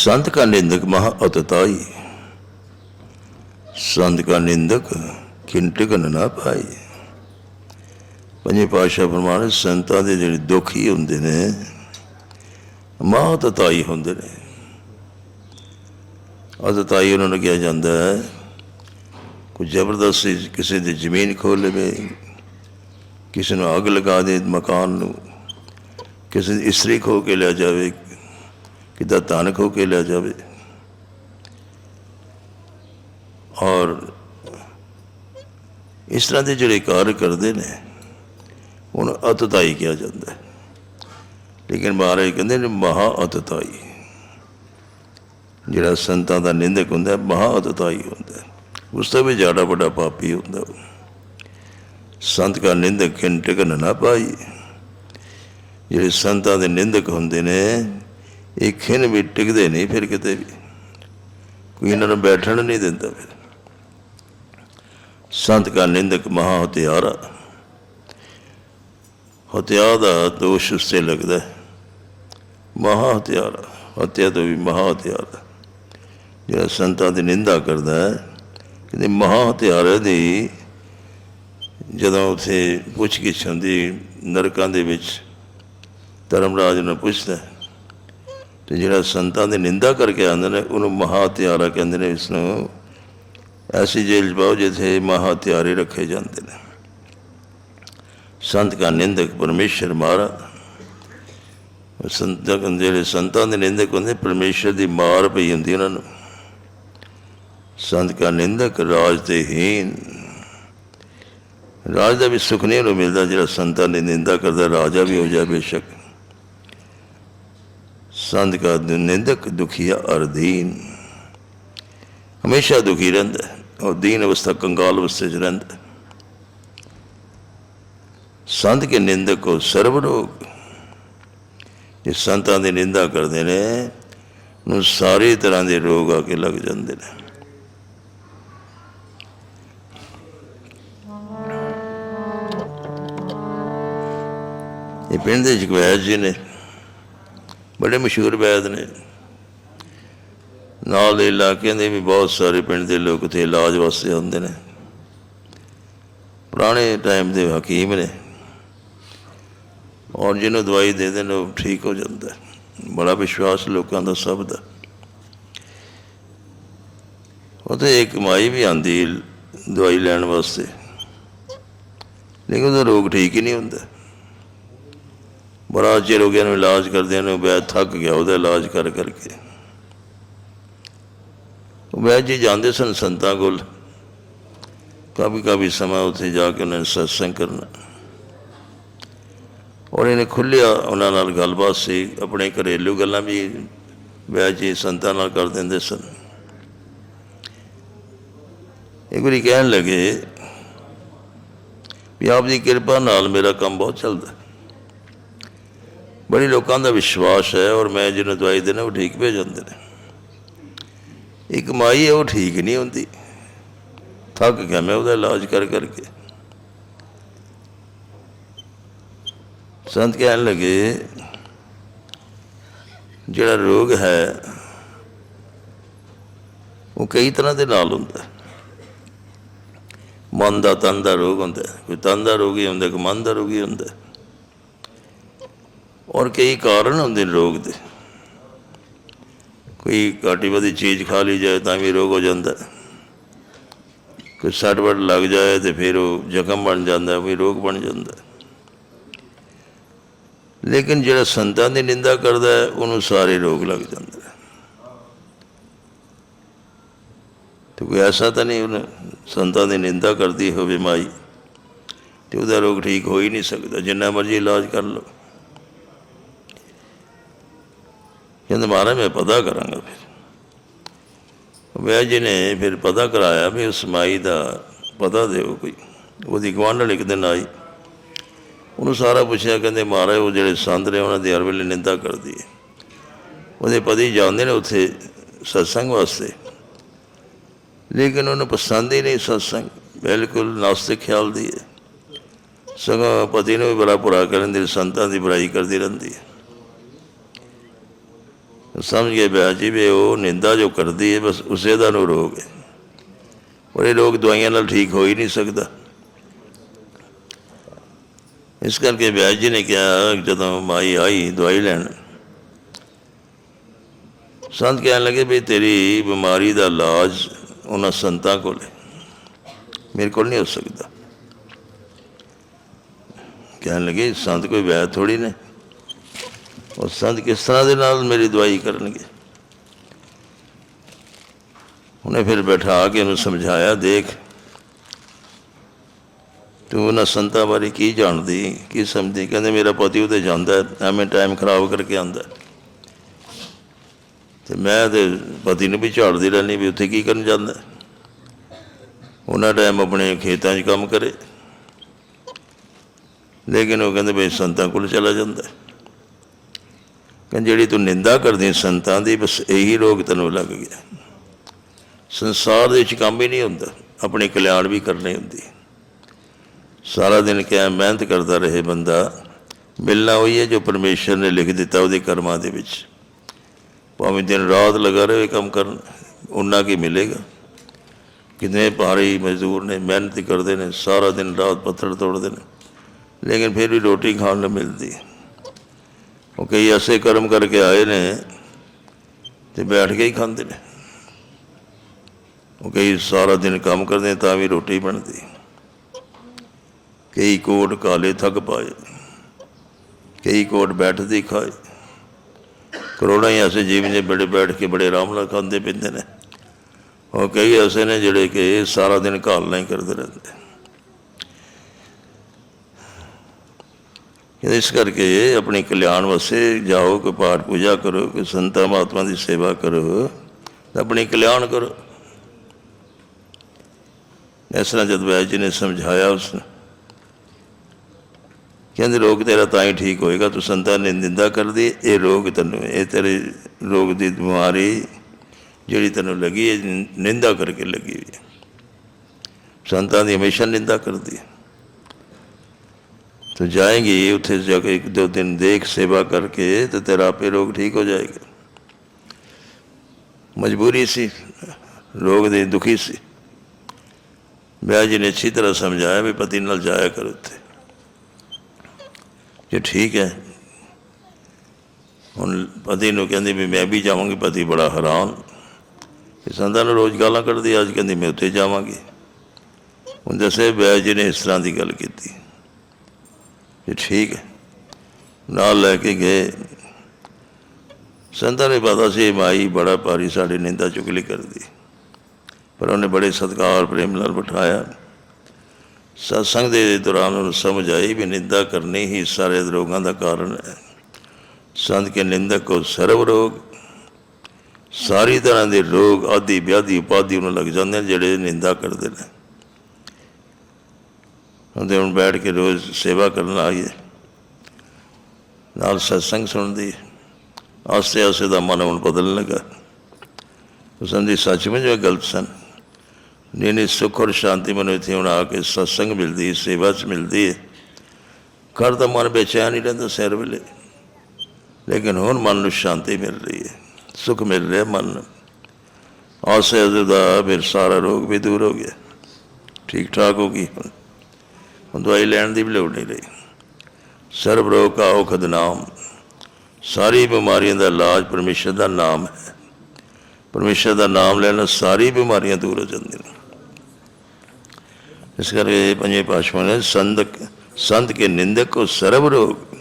संत का निंदक महा अतताई ਸੰਤ ਕਾ ਨਿੰਦਕ ਕਿੰਟਕਨ ਨਾ ਪਾਈ ਪੰਜੇ ਪਾਸ਼ਾ ਫਰਮਾਨ ਸੰਤਾਂ ਦੇ ਜਿਹੜੇ ਦੁਖੀ ਹੁੰਦੇ ਨੇ ਮਾਤ ਤਾਈ ਹੁੰਦੇ ਨੇ ਅਦਤਾਈ ਉਹਨਾਂ ਨੂੰ ਕਿਹਾ ਜਾਂਦਾ ਹੈ ਕੋਈ ਜ਼ਬਰਦਸਤੀ ਕਿਸੇ ਦੀ ਜ਼ਮੀਨ ਖੋਹ ਲਵੇ ਕਿਸੇ ਨੂੰ ਅੱਗ ਲਗਾ ਦੇ ਮਕਾਨ ਨੂੰ ਕਿਸੇ ਦੀ ਇਸਤਰੀ ਖੋ ਕੇ ਲਿਆ ਜਾਵੇ ਕਿਦਾ ਧਨ ਹੋ ਕੇ ਲਿਆ ਜਾਵੇ। ਔਰ ਇਸ ਤਰ੍ਹਾਂ ਦੇ ਜਿਹੜੇ ਕਾਰਜ ਕਰਦੇ ਨੇ ਉਹਨੂੰ ਅਤਤਾਈ ਕਿਹਾ ਜਾਂਦਾ ਹੈ। ਲੇਕਿਨ ਮਹਾਰਾਜ ਕਹਿੰਦੇ ਨੇ ਮਹਾ ਅਤਤਾਈ। ਜਿਹੜਾ ਸੰਤਾਂ ਦਾ ਨਿੰਦਕ ਹੁੰਦਾ ਹੈ, ਮਹਾ ਅਤਤਾਈ ਹੁੰਦਾ ਹੈ। ਉਸ ਤੋਂ ਵੀ ਜ਼ਿਆਦਾ ਵੱਡਾ ਪਾਪੀ ਹੁੰਦਾ ਸੰਤ ਕਾ ਨਿੰਦਕ ਕਿਨ ਟਿਕਨ ਨਾ ਪਾਈ। ਜਿਹੜੇ ਸੰਤਾਂ ਦੇ ਨਿੰਦਕ ਹੁੰਦੇ ਨੇ ਇਹ ਖਿਨ ਵੀ ਟਿਕਦੇ ਨਹੀਂ, ਫਿਰ ਕਿਤੇ ਵੀ। ਕੋਈ ਇਹਨਾਂ ਨੂੰ ਬੈਠਣ ਨਹੀਂ ਦਿੰਦਾ ਫਿਰ। ਸੰਤ ਕਾ ਨਿੰਦਕ ਮਹਾ ਹਤਿਆਰਾ ਹਤਿਆ ਦਾ ਦੋਸ਼ ਉਸ ਤੇ ਲੱਗਦਾ ਹੈ। ਮਹਾ ਹਤਿਆਰਾ ਹਤਿਆ ਤੋਂ ਵੀ ਮਹਾ ਹਤਿਆਰਾ ਜਿਹੜਾ ਸੰਤਾਂ ਦੀ ਨਿੰਦਾ ਕਰਦਾ ਹੈ, ਕਹਿੰਦੇ ਮਹਾ ਹਤਿਆਰੇ ਦੀ ਜਦੋਂ ਉਥੇ ਪੁੱਛ ਗਿੱਛ ਹੁੰਦੀ, ਨਰਕਾਂ ਦੇ ਵਿੱਚ ਧਰਮਰਾਜ ਨੂੰ ਪੁੱਛਦਾ ਤੇ ਜਿਹੜਾ ਸੰਤਾਂ ਦੀ ਨਿੰਦਾ ਕਰਕੇ ਆਉਂਦੇ ਨੇ, ਉਹਨੂੰ ਮਹਾ ਹਤਿਆਰਾ ਕਹਿੰਦੇ ਨੇ ਇਸ ਨੂੰ ਐਸੀ ਜੇਲ੍ਹ 'ਚ ਪਾਓ ਜਿੱਥੇ ਮਹਾ ਹਥਿਆਰੇ ਰੱਖੇ ਜਾਂਦੇ ਨੇ। ਸੰਤ ਕਾ ਨਿੰਦਕ ਪਰਮੇਸ਼ਰ ਮਹਾਰਾਜ ਸੰਤਾਂ ਜਿਹੜੇ ਸੰਤਾਂ ਦੇ ਨਿੰਦਕ ਹੁੰਦੇ, ਪਰਮੇਸ਼ਰ ਦੀ ਮਾਰ ਪਈ ਹੁੰਦੀ ਉਹਨਾਂ ਨੂੰ। ਸੰਤ ਕਾ ਨਿੰਦਕ ਰਾਜ ਤੇ ਹੀਨ। ਰਾਜ ਦਾ ਵੀ ਸੁਖ ਨਹੀਂ ਉਹਨੂੰ ਮਿਲਦਾ, ਜਿਹੜਾ ਸੰਤਾਂ ਦੀ ਨਿੰਦਾ ਕਰਦਾ, ਰਾਜਾ ਵੀ ਹੋ ਜਾਵੇ ਬੇਸ਼ੱਕ। ਸੰਦ ਕਾ ਨਿੰਦਕ ਦੁਖੀਆ ਅਰਦੀਨ ਹਮੇਸ਼ਾ ਦੁਖੀ ਰਹਿੰਦਾ ਔਰ ਦੀਨ ਅਵਸਥਾ ਕੰਗਾਲ ਅਵਸਥਾ 'ਚ ਰਹਿੰਦਾ ਹੈ। ਸੰਤ ਕੇ ਨਿੰਦਕ ਕੋ ਸਰਬ ਰੋਗ। ਜੇ ਸੰਤਾਂ ਦੀ ਨਿੰਦਾ ਕਰਦੇ ਨੇ ਨੂੰ ਸਾਰੇ ਤਰ੍ਹਾਂ ਦੇ ਰੋਗ ਆ ਕੇ ਲੱਗ ਜਾਂਦੇ ਨੇ। ਇਹ ਪਿੰਡ ਦੇ ਜਗਵੈਦ ਜੀ ਨੇ ਬੜੇ ਮਸ਼ਹੂਰ ਵੈਦ ਨੇ। ਨਾਲ ਦੇ ਇਲਾਕਿਆਂ ਦੇ ਵੀ ਬਹੁਤ ਸਾਰੇ ਪਿੰਡ ਦੇ ਲੋਕ ਉੱਥੇ ਇਲਾਜ ਵਾਸਤੇ ਆਉਂਦੇ ਨੇ। ਪੁਰਾਣੇ ਟਾਈਮ ਦੇ ਹਕੀਮ ਨੇ। ਔਰ ਜਿਹਨੂੰ ਦਵਾਈ ਦੇ ਦੇਣ ਉਹ ਠੀਕ ਹੋ ਜਾਂਦਾ ਬੜਾ ਵਿਸ਼ਵਾਸ ਲੋਕਾਂ ਦਾ ਸਭ ਦਾ। ਉਹਤੇ ਇੱਕ ਮਾਈ ਵੀ ਆਂਦੀ ਦਵਾਈ ਲੈਣ ਵਾਸਤੇ। ਲੇਕਿਨ ਉਹਦਾ ਰੋਗ ਠੀਕ ਹੀ ਨਹੀਂ ਹੁੰਦਾ। ਬੜਾ ਚਿਰ ਹੋ ਗਿਆ ਨੂੰ ਇਲਾਜ ਕਰਦੇ ਨੂੰ ਬੈ ਥੱਕ ਗਿਆ ਉਹਦਾ ਇਲਾਜ ਕਰ ਕਰਕੇ। ਉਹ ਜੀ ਜਾਂਦੇ ਸਨ ਸੰਤਾਂ ਕੋਲ ਕਾਫੀ ਕਾਫੀ ਸਮਾਂ ਉੱਥੇ ਜਾ ਕੇ ਉਹਨਾਂ ਨੇ ਸਤਸੰਗ ਕਰਨਾ। ਔਰ ਇਹਨੇ ਖੁੱਲਿਆ ਉਹਨਾਂ ਨਾਲ ਗੱਲਬਾਤ ਸੀ, ਆਪਣੇ ਘਰੇਲੂ ਗੱਲਾਂ ਵੀ ਵੈਦ ਜੀ ਸੰਤਾਂ ਨਾਲ ਕਰ ਦਿੰਦੇ ਸਨ। ਇੱਕ ਵਾਰੀ ਕਹਿਣ ਲੱਗੇ ਵੀ ਆਪ ਦੀ ਕਿਰਪਾ ਨਾਲ ਮੇਰਾ ਕੰਮ ਬਹੁਤ ਚੱਲਦਾ। ਬੜੀ ਲੋਕਾਂ ਦਾ ਵਿਸ਼ਵਾਸ ਹੈ ਔਰ ਮੈਂ ਜਿਹਨੂੰ ਦਵਾਈ ਦੇਣਾ ਉਹ ਠੀਕ ਭੇਜ ਜਾਂਦੇ ਨੇ। ਇੱਕ ਮਾਈ ਹੈ, ਉਹ ਠੀਕ ਨਹੀਂ ਹੁੰਦੀ। ਥੱਕ ਗਿਆ ਮੈਂ ਉਹਦਾ ਇਲਾਜ ਕਰ ਕਰਕੇ। ਸੰਤ ਕਹਿਣ ਲੱਗੇ, ਜਿਹੜਾ ਰੋਗ ਹੈ, ਉਹ ਕਈ ਤਰ੍ਹਾਂ ਦੇ ਨਾਲ ਹੁੰਦਾ ਮਨ ਦਾ ਤਨ ਦਾ ਰੋਗ ਹੁੰਦਾ ਕੋਈ ਤਨ ਦਾ ਰੋਗੀ ਹੁੰਦਾ, ਕੋਈ ਮਨ ਦਾ ਰੋਗੀ ਹੁੰਦਾ ਹੈ। ਔਰ ਕਈ ਕਾਰਨ ਹੁੰਦੇ ਨੇ ਰੋਗ ਦੇ। ਕੋਈ ਘਾਟੀ ਵਧੀ ਚੀਜ਼ ਖਾ ਲਈ ਜਾਏ ਤਾਂ ਵੀ ਰੋਗ ਹੋ ਜਾਂਦਾ। ਕੋਈ ਸੱਟ ਵੱਟ ਲੱਗ ਜਾਏ ਤੇ ਫਿਰ ਉਹ ਜ਼ਖਮ ਬਣ ਜਾਂਦਾ ਹੈ, ਵੀ ਰੋਗ ਬਣ ਜਾਂਦਾ। ਲੇਕਿਨ ਜਿਹੜਾ ਸੰਤਾਂ ਦੀ ਨਿੰਦਾ ਕਰਦਾ ਹੈ ਉਹਨੂੰ ਸਾਰੇ ਰੋਗ ਲੱਗ ਜਾਂਦੇ ਤੇ ਕੋਈ ਐਸਾ ਤਾਂ ਨਹੀਂ ਉਹਨੇ ਸੰਤਾਂ ਦੀ ਨਿੰਦਾ ਕਰਦੀ ਹੋਵੇ ਮਾਈ ਤੇ ਉਹਦਾ ਰੋਗ ਠੀਕ ਹੋ ਹੀ ਨਹੀਂ ਸਕਦਾ। ਜਿੰਨਾ ਮਰਜ਼ੀ ਇਲਾਜ ਕਰ ਲਓ। ਕਹਿੰਦੇ ਮਹਾਰਾਜ ਮੈਂ ਪਤਾ ਕਰਾਂਗਾ ਫਿਰ। ਵੈਦ ਜੀ ਨੇ ਫਿਰ ਪਤਾ ਕਰਾਇਆ ਵੀ ਉਸ ਮਾਈ ਦਾ ਪਤਾ ਦਿਓ ਕੋਈ। ਉਹਦੀ ਗਵਾਂਢਣ ਇੱਕ ਦਿਨ ਆਈ। ਉਹਨੂੰ ਸਾਰਾ ਪੁੱਛਿਆ, ਕਹਿੰਦੇ ਮਹਾਰਾਜ ਉਹ ਜਿਹੜੇ ਸੰਤ ਨੇ, ਉਹਨਾਂ ਦੀ ਹਰ ਵੇਲੇ ਨਿੰਦਾ ਕਰਦੀ ਹੈ। ਉਹਦੇ ਪਤੀ ਜਾਂਦੇ ਨੇ ਉੱਥੇ ਸਤਸੰਗ ਵਾਸਤੇ। ਲੇਕਿਨ ਉਹਨੂੰ ਪਸੰਦ ਹੀ ਨਹੀਂ ਸਤਸੰਗ। ਬਿਲਕੁਲ ਨਾਸਤਿਕ ਖਿਆਲ ਦੀ ਹੈ। ਸਗੋਂ ਪਤੀ ਨੂੰ ਵੀ ਬੜਾ ਬੁਰਾ ਕਰਨ ਦੀ, ਸੰਤਾਂ ਦੀ ਬੁਰਾਈ ਕਰਦੀ ਰਹਿੰਦੀ ਹੈ। ਸਮਝ ਗਏ ਬਿਆਸ ਜੀ ਵੀ ਉਹ ਨਿੰਦਾ ਜੋ ਕਰਦੀ ਹੈ, ਬਸ ਉਸੇ ਦਾ ਨੂੰ ਰੋਗ ਹੈ। ਔਰ ਇਹ ਰੋਗ ਦਵਾਈਆਂ ਨਾਲ ਠੀਕ ਹੋ ਹੀ ਨਹੀਂ ਸਕਦਾ। ਇਸ ਕਰਕੇ ਬਿਆਸ ਜੀ ਨੇ ਕਿਹਾ, ਜਦੋਂ ਮਾਈ ਆਈ ਦਵਾਈ ਲੈਣ, ਸੰਤ ਕਹਿਣ ਲੱਗੇ ਵੀ ਤੇਰੀ ਬਿਮਾਰੀ ਦਾ ਇਲਾਜ ਉਹਨਾਂ ਸੰਤਾਂ ਕੋਲ ਹੈ। ਮੇਰੇ ਕੋਲ ਨਹੀਂ ਹੋ ਸਕਦਾ। ਕਹਿਣ ਲੱਗੇ, ਸੰਤ ਕੋਈ ਵੈਦ ਥੋੜੀ ਨੇ। ਉਹ ਸੰਤ ਕਿਸ ਤਰ੍ਹਾਂ ਦੇ ਨਾਲ ਮੇਰੀ ਦਵਾਈ ਕਰਨਗੇ? ਉਹਨੇ ਫਿਰ ਬਿਠਾ ਕੇ ਉਹਨੂੰ ਸਮਝਾਇਆ, ਦੇਖ, ਤੂੰ ਉਹਨਾਂ ਸੰਤਾਂ ਬਾਰੇ ਕੀ ਜਾਣਦੀ, ਕੀ ਸਮਝਦੀ? ਕਹਿੰਦੇ, ਮੇਰਾ ਪਤੀ ਉਹਦੇ ਜਾਂਦਾ, ਐਵੇਂ ਟਾਈਮ ਖਰਾਬ ਕਰਕੇ ਆਉਂਦਾ। ਹੈ। ਤੇ ਮੈਂ ਤੇ ਪਤੀ ਨੂੰ ਵੀ ਝਾੜਦੀ ਰਹਿੰਦੀ, ਵੀ ਉੱਥੇ ਕੀ ਕਰਨ ਜਾਂਦਾ? ਉਹਨਾਂ ਟਾਈਮ ਆਪਣੇ ਖੇਤਾਂ 'ਚ ਕੰਮ ਕਰੇ। ਲੇਕਿਨ ਉਹ ਕਹਿੰਦੇ, ਵੀ ਸੰਤਾਂ ਕੋਲ ਚਲਾ ਜਾਂਦਾ। ਹੈ। ਕਹਿੰਦੇ ਜਿਹੜੀ ਤੂੰ ਨਿੰਦਾ ਕਰਦੀ ਸੰਤਾਂ ਦੀ, ਬਸ ਇਹੀ ਰੋਗ ਤੈਨੂੰ ਲੱਗ ਗਿਆ ਸੰਸਾਰ ਦੇ ਵਿੱਚ ਕੰਮ ਹੀ ਨਹੀਂ ਹੁੰਦਾ, ਆਪਣੇ ਕਲਿਆਣ ਵੀ ਕਰਨੀ ਹੁੰਦੀ ਸਾਰਾ ਦਿਨ ਕਿਆ ਮਿਹਨਤ ਕਰਦਾ ਰਹੇ ਬੰਦਾ, ਮਿਲਣਾ ਉਹੀ ਹੈ ਜੋ ਪਰਮੇਸ਼ਰ ਨੇ ਲਿਖ ਦਿੱਤਾ ਉਹਦੇ ਕਰਮਾਂ ਦੇ ਵਿੱਚ ਭਾਵੇਂ ਦਿਨ ਰਾਤ ਲਗਾ ਰਹੇ ਕੰਮ ਕਰਨ ਉਹਨਾਂ ਕੀ ਮਿਲੇਗਾ ਕਿੰਨੇ ਭਾਰੀ ਮਜ਼ਦੂਰ ਨੇ, ਮਿਹਨਤ ਕਰਦੇ ਨੇ, ਸਾਰਾ ਦਿਨ ਰਾਤ ਪੱਥਰ ਤੋੜਦੇ ਨੇ, ਲੇਕਿਨ ਫਿਰ ਵੀ ਰੋਟੀ ਖਾਣ ਨੂੰ ਮਿਲਦੀ ਹੈ। ਉਹ ਕਈ ਐਸੇ ਕਰਮ ਕਰਕੇ ਆਏ ਨੇ ਤੇ ਬੈਠ ਕੇ ਹੀ ਖਾਂਦੇ ਨੇ। ਉਹ ਕਈ ਸਾਰਾ ਦਿਨ ਕੰਮ ਕਰਦੇ ਤਾਂ ਵੀ ਰੋਟੀ ਬਣਦੀ। ਕਈ ਕੋਟ ਕਾਲੇ ਥੱਕ ਪਾਏ। ਕਈ ਕੋਟ ਬੈਠਦੇ ਖਾਏ। ਕਰੋੜਾਂ ਹੀ ਐਸੇ ਜੀਵ ਨੇ ਬੜੇ ਬੈਠ ਕੇ ਬੜੇ ਆਰਾਮ ਨਾਲ ਖਾਂਦੇ ਪੀਂਦੇ ਨੇ। ਉਹ ਕਈ ਐਸੇ ਨੇ ਜਿਹੜੇ ਕਿ ਸਾਰਾ ਦਿਨ ਘਾਲਣਾ ਹੀ ਕਰਦੇ ਰਹਿੰਦੇ। ਕਹਿੰਦੇ ਇਸ ਕਰਕੇ ਆਪਣੇ ਕਲਿਆਣ ਵਾਸਤੇ ਜਾਓ, ਕੋਈ ਪਾਠ ਪੂਜਾ ਕਰੋ, ਕੋਈ ਸੰਤਾਂ ਮਹਾਤਮਾ ਦੀ ਸੇਵਾ ਕਰੋ, ਤੇ ਆਪਣੀ ਕਲਿਆਣ ਕਰੋ। ਇਸ ਤਰ੍ਹਾਂ ਜਦ ਵੈਦ ਜੀ ਨੇ ਸਮਝਾਇਆ ਉਸ ਨੂੰ, ਕਹਿੰਦੇ, ਰੋਗ ਤੇਰਾ ਤਾਂ ਹੀ ਠੀਕ ਹੋਏਗਾ, ਤੂੰ ਸੰਤਾਂ ਨੇ ਨਿੰਦਾ ਕਰਦੀ, ਇਹ ਰੋਗ ਤੈਨੂੰ, ਇਹ ਤੇਰੇ ਰੋਗ ਦੀ ਬਿਮਾਰੀ ਜਿਹੜੀ ਤੈਨੂੰ ਲੱਗੀ ਹੈ, ਨਿੰਦਾ ਕਰਕੇ ਲੱਗੀ ਹੋਈ ਹੈ। ਸੰਤਾਂ ਦੀ ਹਮੇਸ਼ਾ ਨਿੰਦਾ ਕਰਦੀ ਹੈ। तो जाएंगी उठे जाकर एक दो दिन देख सेवा करके तो तेरा आपे रोग ठीक हो जाएगा मजबूरी सी रोग दे दुखी सी ब्याह जी ने अच्छी तरह समझाया भी पति नाल जाया करो थे जे ठीक है ਹੁਣ ਪਤੀ ਨੂੰ ਕਹਿੰਦੀ ਵੀ ਮੈਂ ਵੀ ਜਾਵਾਂਗੀ ਪਤੀ ਬੜਾ ਹੈਰਾਨ ਕਿ ਸੰਤਾਂ ਨੂੰ ਰੋਜ਼ ਗਾਲਾਂ ਕੱਢਦੀ ਅੱਜ ਕਹਿੰਦੀ ਮੈਂ ਉੱਥੇ ਜਾਵਾਂਗੀ ਹੁਣ ਦੱਸੇ ਵਿਆਹ ਜੀ ਨੇ ਇਸ ਤਰ੍ਹਾਂ ਦੀ ਗੱਲ ਕੀਤੀ ਕਿ ਠੀਕ ਹੈ। ਨਾਲ ਲੈ ਕੇ ਗਏ। ਸੰਤਾਂ ਨੇ ਪਤਾ ਸੀ ਮਾਈ ਬੜਾ ਭਾਰੀ ਸਾਡੀ ਨਿੰਦਾ ਚੁਗਲੀ ਕਰਦੀ। ਪਰ ਉਹਨੇ ਬੜੇ ਸਤਿਕਾਰ, ਪ੍ਰੇਮ ਨਾਲ ਬਿਠਾਇਆ। ਸਤਸੰਗ ਦੇ ਦੌਰਾਨ ਉਹਨੂੰ ਸਮਝ ਆਈ ਵੀ ਨਿੰਦਾ ਕਰਨੀ ਹੀ ਸਾਰੇ ਰੋਗਾਂ ਦਾ ਕਾਰਨ ਹੈ। ਸੰਤ ਕੇ ਨਿੰਦਕ ਕੋ ਸਰਵ ਰੋਗ। ਸਾਰੀ ਤਰ੍ਹਾਂ ਦੇ ਰੋਗ, ਆਦੀ ਵਿਆਧੀ ਉਪਾਧੀ ਨੂੰ ਲੱਗ ਜਾਂਦੇ ਨੇ ਜਿਹੜੇ ਨਿੰਦਾ ਕਰਦੇ ਨੇ। ਉਹਦੇ ਹੁਣ ਬੈਠ ਕੇ ਰੋਜ਼ ਸੇਵਾ ਕਰਨ ਆਈਏ। ਨਾਲ ਸਤਸੰਗ ਸੁਣਦੀ ਆਸਤੇ ਆਸਤੇ ਦਾ ਮਨ ਹੁਣ ਬਦਲਣ ਲੱਗਾ। ਉਸ ਦੀ ਸੱਚਮੁੱਚ ਉਹ ਗਲਤ ਸਨ। ਨਹੀਂ ਨਹੀਂ, ਸੁੱਖ ਔਰ ਸ਼ਾਂਤੀ ਮੈਨੂੰ ਇੱਥੇ ਹੁਣ ਆ ਕੇ ਸਤਸੰਗ ਮਿਲਦੀ ਸੇਵਾ 'ਚ ਮਿਲਦੀ ਹੈ। ਘਰ ਤਾਂ ਮਨ ਬੇਚੈਨ ਹੀ ਰਹਿੰਦਾ ਸਿਰ ਵੇਲੇ। ਲੇਕਿਨ ਹੁਣ ਮਨ ਨੂੰ ਸ਼ਾਂਤੀ ਮਿਲ ਰਹੀ ਹੈ। ਸੁੱਖ ਮਿਲ ਰਿਹਾ ਮਨ ਨੂੰ। ਆਸੇ ਦਾ ਫਿਰ ਸਾਰਾ ਰੋਗ ਵੀ ਦੂਰ ਹੋ ਗਿਆ। ਠੀਕ ਠਾਕ ਹੋ ਗਈ ਹੁਣ। ਹੁਣ ਦਵਾਈ ਲੈਣ ਦੀ ਵੀ ਲੋੜ ਨਹੀਂ ਰਹੀ। ਸਰਬ ਰੋਗ ਕਾ ਔਖਦ ਨਾਮ। ਸਾਰੀ ਬਿਮਾਰੀਆਂ ਦਾ ਇਲਾਜ ਪਰਮੇਸ਼ਰ ਦਾ ਨਾਮ ਹੈ। ਪਰਮੇਸ਼ਰ ਦਾ ਨਾਮ ਲੈਣ ਨਾਲ ਸਾਰੀ ਬਿਮਾਰੀਆਂ ਦੂਰ ਹੋ ਜਾਂਦੀਆਂ ਨੇ। ਇਸ ਕਰਕੇ ਪੰਜੇ ਪਾਸ਼ਵਾ ਨੇ ਸੰਤ ਸੰਤ ਕੇ ਨਿੰਦਕ ਕੋ ਸਰਬ ਰੋਗ।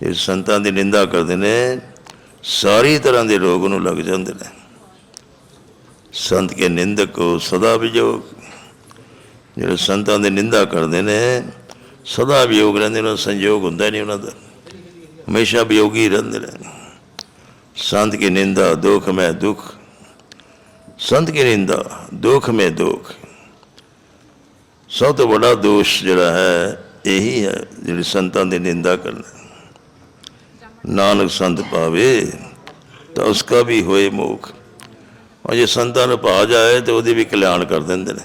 ਜੇ ਸੰਤਾਂ ਦੀ ਨਿੰਦਾ ਕਰਦੇ ਨੇ, ਸਾਰੀ ਤਰ੍ਹਾਂ ਦੇ ਰੋਗ ਨੂੰ ਲੱਗ ਜਾਂਦੇ ਨੇ। ਸੰਤ ਕੇ ਨਿੰਦਕ ਕੋ ਸਦਾ ਵਿਜੋਗ। ਜਿਹੜੇ ਸੰਤਾਂ ਦੀ ਨਿੰਦਾ ਕਰਦੇ ਨੇ, ਸਦਾ ਵਿਯੋਗ ਰਹਿੰਦੇ ਉਹਨਾਂ ਦਾ ਸੰਯੋਗ ਹੁੰਦਾ ਨਹੀਂ ਉਹਨਾਂ ਦਾ। ਹਮੇਸ਼ਾ ਵਿਯੋਗੀ ਰਹਿੰਦੇ ਨੇ। ਸੰਤ ਕੀ ਨਿੰਦਾ, ਦੁੱਖ ਮੈਂ ਦੁੱਖ। ਸੰਤ ਕੀ ਨਿੰਦਾ, ਦੁੱਖ ਮੈਂ ਦੁੱਖ। ਸਭ ਤੋਂ ਵੱਡਾ ਦੋਸ਼ ਜਿਹੜਾ ਹੈ, ਇਹੀ ਹੈ ਜਿਹੜੀ ਸੰਤਾਂ ਦੀ ਨਿੰਦਾ ਕਰਨਾ। ਨਾਨਕ ਸੰਤ ਪਾਵੇ, ਤਾਂ ਉਸਕਾ ਵੀ ਹੋਏ ਮੋਖ। ਔਰ ਜੇ ਸੰਤਾਂ ਨੂੰ ਪਾ ਜਾਏ, ਤੇ ਉਹਦੀ ਵੀ ਕਲਿਆਣ ਕਰ ਦਿੰਦੇ ਨੇ।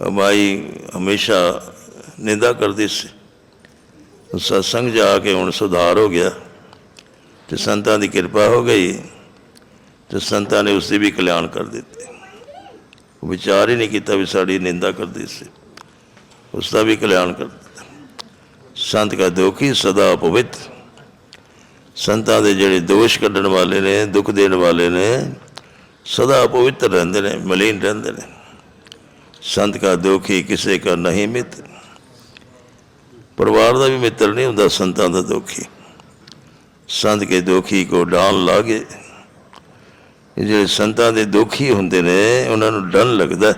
ਮਾਈ ਹਮੇਸ਼ਾ ਨਿੰਦਾ ਕਰਦੀ ਸੀ। ਸਤਸੰਗ ਜਾ ਕੇ ਹੁਣ ਸੁਧਾਰ ਹੋ ਗਿਆ ਤੇ ਸੰਤਾਂ ਦੀ ਕਿਰਪਾ ਹੋ ਗਈ ਤੇ ਸੰਤਾਂ ਨੇ ਉਸ ਦੀ ਵੀ ਕਲਿਆਣ ਕਰ ਦਿੱਤੀ। ਵਿਚਾਰ ਹੀ ਨਹੀਂ ਕੀਤਾ ਵੀ ਸਾਡੀ ਨਿੰਦਾ ਕਰਦੀ ਸੀ। ਉਸ ਦਾ ਵੀ ਕਲਿਆਣ ਕਰ ਦਿੱਤਾ। ਸੰਤ ਕਾ ਦੋਖੀ ਸਦਾ ਪਵਿੱਤ ਸੰਤਾਂ ਦੇ ਜਿਹੜੇ ਦੋਸ਼ ਕੱਢਣ ਵਾਲੇ ਨੇ, ਦੁੱਖ ਦੇਣ ਵਾਲੇ ਨੇ, ਸਦਾ ਪਵਿੱਤਰ ਰਹਿੰਦੇ ਨੇ, ਮਲੀਨ ਰਹਿੰਦੇ ਨੇ। ਸੰਤ ਕਾ ਦੁਖੀ ਕਿਸੇ ਕਾ ਨਹੀਂ ਮਿੱਤ। ਪਰਿਵਾਰ ਦਾ ਵੀ ਮਿੱਤਰ ਨਹੀਂ ਹੁੰਦਾ, ਸੰਤਾਂ ਦਾ ਦੁਖੀ। ਸੰਤ ਕੇ ਦੋਖੀ ਕੋ ਡਾਲ ਲਾਗੇ। ਇਹ ਜਿਹੜੇ ਸੰਤਾਂ ਦੇ ਦੁਖੀ ਹੁੰਦੇ ਨੇ, ਉਹਨਾਂ ਨੂੰ ਡਰ ਲੱਗਦਾ।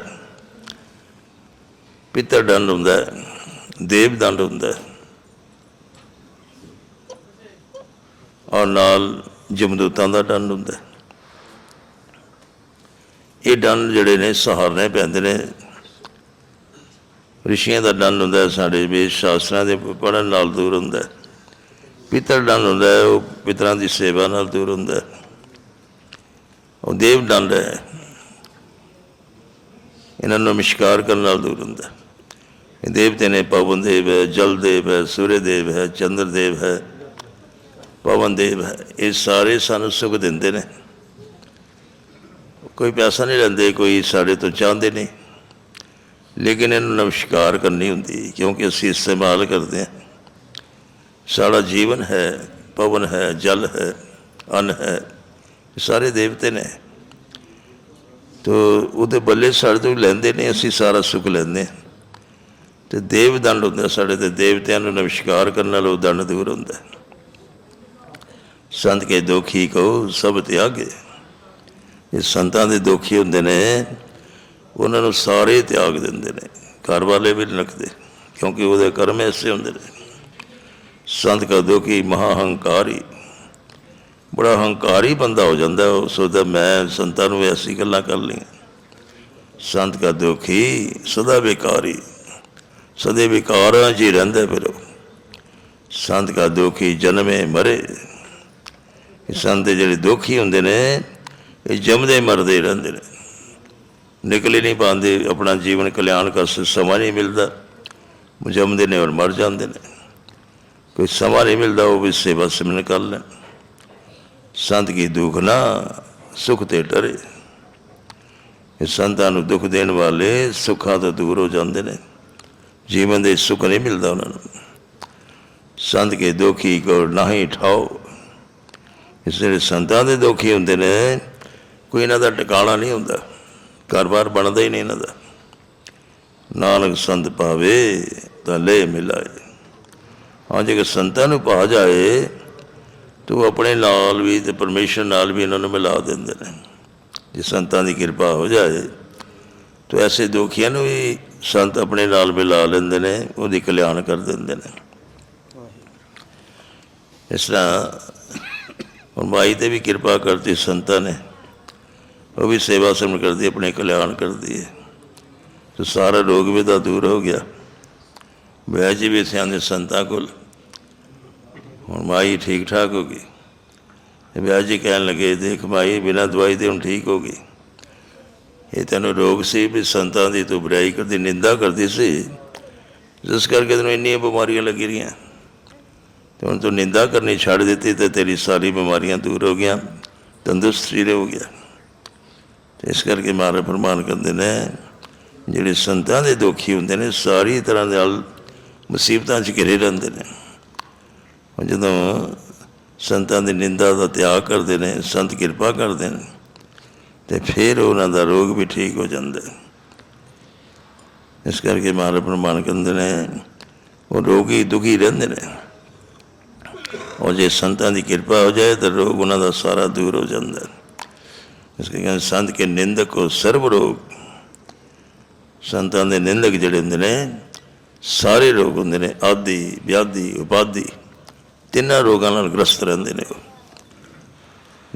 ਪਿੱਤਰ ਦੰਡ ਹੁੰਦਾ, ਦੇਵ ਦੰਡ ਹੁੰਦਾ। ਔਰ ਨਾਲ ਜਮਦੂਤਾਂ ਦਾ ਦੰਡ ਹੁੰਦਾ। ਇਹ ਦੰਡ ਜਿਹੜੇ ਨੇ, ਸਹਾਰਨੇ ਪੈਂਦੇ ਨੇ। ਰਿਸ਼ੀਆਂ ਦਾ ਦੰਡ ਹੁੰਦਾ ਸਾਡੇ ਵੇਦ ਸ਼ਾਸਤਰਾਂ ਦੇ ਪੜਨ ਨਾਲ ਦੂਰ ਹੁੰਦਾ ਹੈ। ਪਿੱਤਰ ਦੰਡ ਹੁੰਦਾ ਹੈ, ਉਹ ਪਿਤਰਾਂ ਦੀ ਸੇਵਾ ਨਾਲ ਦੂਰ ਹੁੰਦਾ ਉਹ ਦੇਵ ਦੰਡ ਹੈ। ਇਹਨਾਂ ਨੂੰ ਨਮਸਕਾਰ ਕਰਨ ਨਾਲ ਦੂਰ ਹੁੰਦਾ ਇਹ ਦੇਵਤੇ ਨੇ ਪਵਨ ਦੇਵ ਹੈ ਜਲ ਦੇਵ ਹੈ ਸੂਰਯ ਦੇਵ ਹੈ ਚੰਦਰ ਦੇਵ ਹੈ ਪਵਨ ਦੇਵ ਹੈ। ਇਹ ਸਾਰੇ ਸਾਨੂੰ ਸੁਖ ਦਿੰਦੇ ਨੇ। ਕੋਈ ਪੈਸਾ ਨਹੀਂ ਲੈਂਦੇ ਕੋਈ ਸਾਡੇ ਤੋਂ ਚਾਹੁੰਦੇ ਨਹੀਂ। ਲੇਕਿਨ ਇਹਨੂੰ ਨਮਸਕਾਰ ਕਰਨੀ ਹੁੰਦੀ ਕਿਉਂਕਿ ਅਸੀਂ ਇਸਤੇਮਾਲ ਕਰਦੇ ਹਾਂ। ਸਾਡਾ ਜੀਵਨ ਹੈ, ਪਵਨ ਹੈ, ਜਲ ਹੈ, ਅਨ ਹੈ, ਇਹ ਸਾਰੇ ਦੇਵਤੇ ਨੇ। ਤੋ ਉਹਦੇ ਬੱਲੇ ਸਾਡੇ ਤੋਂ ਲੈਂਦੇ ਨੇ, ਅਸੀਂ ਸਾਰਾ ਸੁੱਖ ਲੈਂਦੇ ਹਾਂ। ਤੇ ਦੇਵ ਦੰਡ ਹੁੰਦਾ, ਸਾਡੇ ਤੇ ਦੇਵਤਿਆਂ ਨੂੰ ਨਮਸਕਾਰ ਕਰਨ ਨਾਲ ਉਹ ਦੰਡ ਦੂਰ ਹੁੰਦਾ ਸੰਤ ਕੇ ਦੁਖੀ ਕੋ ਸਭ ਤਿਆਗੇ। ਇਹ ਸੰਤਾਂ ਦੇ ਦੁਖੀ ਹੁੰਦੇ ਨੇ ਉਹਨਾਂ ਨੂੰ ਸਾਰੇ ਤਿਆਗ ਦਿੰਦੇ ਨੇ। ਘਰ ਵਾਲੇ ਵੀ ਨਹੀਂ ਰੱਖਦੇ, ਕਿਉਂਕਿ ਉਹਦੇ ਕਰਮ ਐਸੇ ਹੁੰਦੇ ਨੇ। ਸੰਤ ਕਾ ਦੋਖੀ ਮਹਾ ਹੰਕਾਰੀ। ਬੜਾ ਹੰਕਾਰੀ ਬੰਦਾ ਹੋ ਜਾਂਦਾ, ਉਹ ਸੋਚਦਾ ਮੈਂ ਸੰਤਾਂ ਨੂੰ ਐਸੀ ਗੱਲਾਂ ਕਰ ਲਈਆਂ ਸੰਤ ਕਾ ਦੋਖੀ ਸਦਾ ਬੇਕਾਰੀ ਸਦੇ ਵਿਕਾਰਾਂ 'ਚ ਹੀ ਰਹਿੰਦਾ ਫਿਰ ਉਹ। ਸੰਤ ਕਾ ਦੋਖੀ ਜਨਮੇ ਮਰੇ। ਸੰਤ ਦੇ ਜਿਹੜੇ ਦੁਖੀ ਹੁੰਦੇ ਨੇ, ਇਹ ਜੰਮਦੇ ਮਰਦੇ ਰਹਿੰਦੇ ਨੇ। ਨਿਕਲ ਹੀ ਨਹੀਂ ਪਾਉਂਦੇ, ਆਪਣਾ ਜੀਵਨ ਕਲਿਆਣ ਕਰ ਸਮਾਂ ਨਹੀਂ ਮਿਲਦਾ। ਜੰਮਦੇ ਨੇ ਔਰ ਮਰ ਜਾਂਦੇ ਨੇ। ਕੋਈ ਸਮਾਂ ਨਹੀਂ ਮਿਲਦਾ, ਉਹ ਵੀ ਸੇਵਾ ਸਿਮਰਨ ਕਰ ਲੈਣ। ਸੰਤ ਕੀ ਦੁੱਖ ਨਾ, ਸੁਖ ਤੇ ਡਰੇ। ਇਹ ਸੰਤਾਂ ਨੂੰ ਦੁੱਖ ਦੇਣ ਵਾਲੇ ਸੁੱਖਾਂ ਤੋਂ ਦੂਰ ਹੋ ਜਾਂਦੇ ਨੇ। ਜੀਵਨ ਦੇ ਸੁੱਖ ਨਹੀਂ ਮਿਲਦਾ ਉਹਨਾਂ ਨੂੰ। ਸੰਤ ਕੇ ਦੋਖੀ ਕੋ ਨਹੀਂ ਠਾਓ। ਇਸ ਜਿਹੜੇ ਸੰਤਾਂ ਦੇ ਦੁਖੀ ਹੁੰਦੇ ਨੇ, ਕੋਈ ਇਹਨਾਂ ਦਾ ਟਿਕਾਣਾ ਨਹੀਂ ਹੁੰਦਾ। ਘਰ-ਬਾਰ ਬਣਦਾ ਹੀ ਨਹੀਂ ਇਹਨਾਂ ਦਾ। ਨਾਨਕ ਸੰਤ ਪਾਵੇ ਤਾਂ ਲੈ ਮਿਲਾਏ। ਹਾਂ, ਜੇ ਸੰਤਾਂ ਨੂੰ ਪਾ ਜਾਏ, ਤੂੰ ਆਪਣੇ ਨਾਲ ਵੀ ਤੇ ਪਰਮੇਸ਼ਰ ਨਾਲ ਵੀ ਇਹਨਾਂ ਨੂੰ ਮਿਲਾ ਦਿੰਦੇ ਨੇ। ਜੇ ਸੰਤਾਂ ਦੀ ਕਿਰਪਾ ਹੋ ਜਾਏ, ਤੋ ਐਸੇ ਦੁਖੀਆਂ ਨੂੰ ਵੀ ਸੰਤ ਆਪਣੇ ਨਾਲ ਮਿਲਾ ਲੈਂਦੇ ਨੇ, ਉਹਦੀ ਕਲਿਆਣ ਕਰ ਦਿੰਦੇ ਨੇ। ਇਸ ਤਰ੍ਹਾਂ ਹੁਣ ਮਾਈ ਤੇ ਵੀ ਕਿਰਪਾ ਕਰਤੀ ਸੰਤਾਂ ਨੇ। ਉਹ ਵੀ ਸੇਵਾ ਸਿਮਰਨ ਕਰਦੀ, ਆਪਣੇ ਕਲਿਆਣ ਕਰਦੀ ਹੈ। ਤੇ ਸਾਰਾ ਰੋਗ ਵੀ ਤਾਂ ਦੂਰ ਹੋ ਗਿਆ। ਵੈ ਜੀ ਵੀ ਸਿਆਣੇ ਸੰਤਾਂ ਕੋਲ ਹੁਣ ਮਾਈ ਠੀਕ ਠਾਕ ਹੋ ਗਈ। ਤੇ ਵਿਆਹ ਜੀ ਕਹਿਣ ਲੱਗੇ, ਦੇਖ ਮਾਈ, ਬਿਨਾਂ ਦਵਾਈ ਦੇ ਹੁਣ ਠੀਕ ਹੋ ਗਈ। ਇਹ ਤੈਨੂੰ ਰੋਗ ਸੀ ਵੀ ਸੰਤਾਂ ਦੀ ਤੂੰ ਬੁਰਾਈ ਕਰਦੀ, ਨਿੰਦਾ ਕਰਦੀ ਸੀ। ਜਿਸ ਕਰਕੇ ਤੈਨੂੰ ਇੰਨੀਆਂ ਬਿਮਾਰੀਆਂ ਲੱਗੀ ਰਹੀਆਂ। ਤੇ ਹੁਣ ਤੂੰ ਨਿੰਦਾ ਕਰਨੀ ਛੱਡ ਦਿੱਤੀ ਤੇ ਤੇਰੀ ਸਾਰੀ ਬਿਮਾਰੀਆਂ ਦੂਰ ਹੋ ਗਈਆਂ, ਤੰਦਰੁਸਤ ਸਰੀਰ ਹੋ ਗਿਆ। ਇਸ ਕਰਕੇ ਮਾਰੇ ਫਰਮਾਨ ਕਰਦੇ ਨੇ, ਜਿਹੜੇ ਸੰਤਾਂ ਦੇ ਦੁਖੀ ਹੁੰਦੇ ਨੇ, ਸਾਰੀ ਤਰ੍ਹਾਂ ਦੇ ਨਾਲ ਮੁਸੀਬਤਾਂ 'ਚ ਘਿਰੇ ਰਹਿੰਦੇ ਨੇ ਹੁਣ ਜਦੋਂ ਸੰਤਾਂ ਦੀ ਨਿੰਦਾ ਦਾ ਤਿਆਗ ਕਰਦੇ ਨੇ, ਸੰਤ ਕਿਰਪਾ ਕਰਦੇ ਨੇ, ਤੇ ਫਿਰ ਉਹਨਾਂ ਦਾ ਰੋਗ ਵੀ ਠੀਕ ਹੋ ਜਾਂਦਾ ਹੈ। ਇਸ ਕਰਕੇ ਮਹਾਰਾਜ ਪ੍ਰਮਾਣ ਕਰਦੇ ਨੇ, ਉਹ ਰੋਗੀ ਦੁਖੀ ਰਹਿੰਦੇ ਨੇ ਔਰ ਜੇ ਸੰਤਾਂ ਦੀ ਕਿਰਪਾ ਹੋ ਜਾਏ, ਤਾਂ ਰੋਗ ਉਹਨਾਂ ਦਾ ਸਾਰਾ ਦੂਰ ਹੋ ਜਾਂਦਾ ਹੈ। ਇਸ ਕਰਕੇ ਕਹਿੰਦੇ, ਸੰਤ ਕੇ ਨਿੰਦਕ ਕੋ ਸਰਬ ਰੋਗ ਸੰਤਾਂ ਦੇ ਨਿੰਦਕ ਜਿਹੜੇ ਹੁੰਦੇ ਨੇ, ਸਾਰੇ ਰੋਗ ਹੁੰਦੇ ਨੇ, ਆਦੀ, ਵਿਆਧੀ, ਉਪਾਧੀ, ਤਿੰਨਾਂ ਰੋਗਾਂ ਨਾਲ ਗ੍ਰਸਤ ਰਹਿੰਦੇ ਨੇ ਉਹ।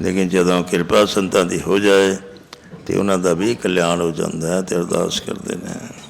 ਲੇਕਿਨ ਜਦੋਂ ਕਿਰਪਾ ਸੰਤਾਂ ਦੀ ਹੋ ਜਾਏ, ਤੇ ਉਹਨਾਂ ਦਾ ਵੀ ਕਲਿਆਣ ਹੋ ਜਾਂਦਾ ਹੈ ਤੇ ਅਰਦਾਸ ਕਰਦੇ ਨੇ।